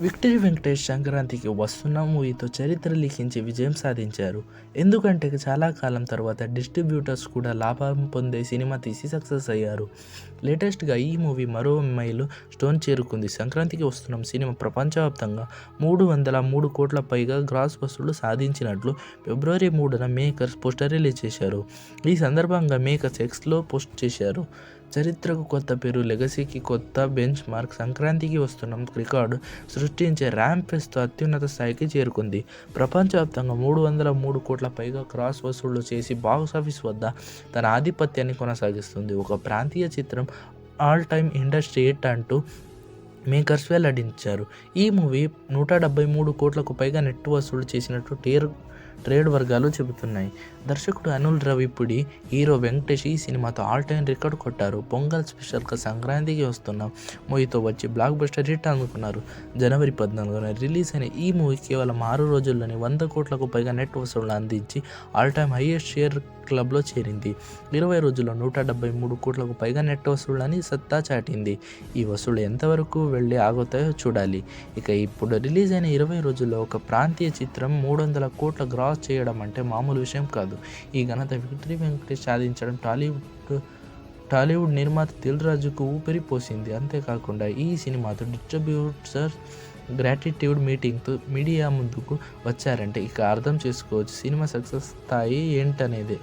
Victory Venkatesh సంక్రాంతికి వస్తున్న మూవీతో చరిత్ర లిఖించి విజయం సాధించారు. ఎందుకంటే చాలా కాలం తర్వాత డిస్ట్రిబ్యూటర్స్ కూడా లాభం పొందే సినిమా తీసి సక్సెస్ అయ్యారు. లేటెస్ట్గా ఈ మూవీ మరో మైలు స్టోన్ చేరుకుంది. సంక్రాంతికి వస్తున్న సినిమా ప్రపంచవ్యాప్తంగా మూడు వందల మూడు కోట్ల పైగా గ్రాస్ వసూళ్ళు సాధించినట్లు ఫిబ్రవరి మూడున మేకర్స్ పోస్టర్ రిలీజ్ చేశారు. ఈ సందర్భంగా మేకర్స్ ఎక్స్లో పోస్ట్ చేశారు. చరిత్రకు కొత్త పేరు లెగసీకి కొత్త బెంచ్ మార్క్ సంక్రాంతికి వస్తున్న రికార్డు సృష్టించే ర్యాంప్ ఫెస్ట్తో అత్యున్నత స్థాయికి చేరుకుంది. ప్రపంచవ్యాప్తంగా మూడు వందల మూడు కోట్ల పైగా క్రాస్ వసూళ్ళు చేసి బాక్స్ ఆఫీస్ వద్ద తన ఆధిపత్యాన్ని కొనసాగిస్తుంది. ఒక ప్రాంతీయ చిత్రం ఆల్ టైమ్ ఇండస్ట్రీ హిట్ అంటూ మేకర్స్ వెల్లడించారు ఈ మూవీ నూట డెబ్బై మూడు కోట్లకు పైగా నెట్ వసూలు చేసినట్టు టేర్ ట్రేడ్ వర్గాలు చెబుతున్నాయి. దర్శకుడు అనుల్ రవిపుడి హీరో వెంకటేష్ ఈ సినిమాతో ఆల్ టైం రికార్డ్ కొట్టారు. పొంగల్ స్పెషల్గా సంక్రాంతికి వస్తున్న మూవీతో వచ్చి బ్లాక్ బస్టర్ హిట్ అందుకున్నారు. జనవరి పద్నాలుగున రిలీజ్ అయిన ఈ మూవీ కేవలం ఆరు రోజుల్లోనే వంద కోట్లకు పైగా నెట్ వసూళ్ళు అందించి ఆల్ టైం హైయెస్ట్ షేర్ క్లబ్లో చేరింది. ఇరవై రోజుల్లో నూట డెబ్బై మూడు కోట్లకు పైగా నెట్ వసూళ్ళని సత్తా చాటింది. ఈ వసూళ్ళు ఎంతవరకు వెళ్ళి ఆగుతాయో చూడాలి. ఇక ఇప్పుడు రిలీజ్ అయిన ఇరవై రోజుల్లో ఒక ప్రాంతీయ చిత్రం మూడు వందల కోట్ల గ్రాస్ చేయడం అంటే మామూలు విషయం కాదు. ఈ ఘనత విక్టరీ వెంకటేష్ సాధించడం టాలీవుడ్ టాలీవుడ్ నిర్మాత దిల్ రాజుకు ఊపిరి పోసింది. అంతేకాకుండా ఈ సినిమాతో డిస్ట్రిబ్యూటర్స్ గ్రాటిట్యూడ్ మీటింగ్తో మీడియా ముందుకు వచ్చారంటే ఇక అర్థం చేసుకోవచ్చు. సినిమా సక్సెస్ స్థాయి ఏంటనేది.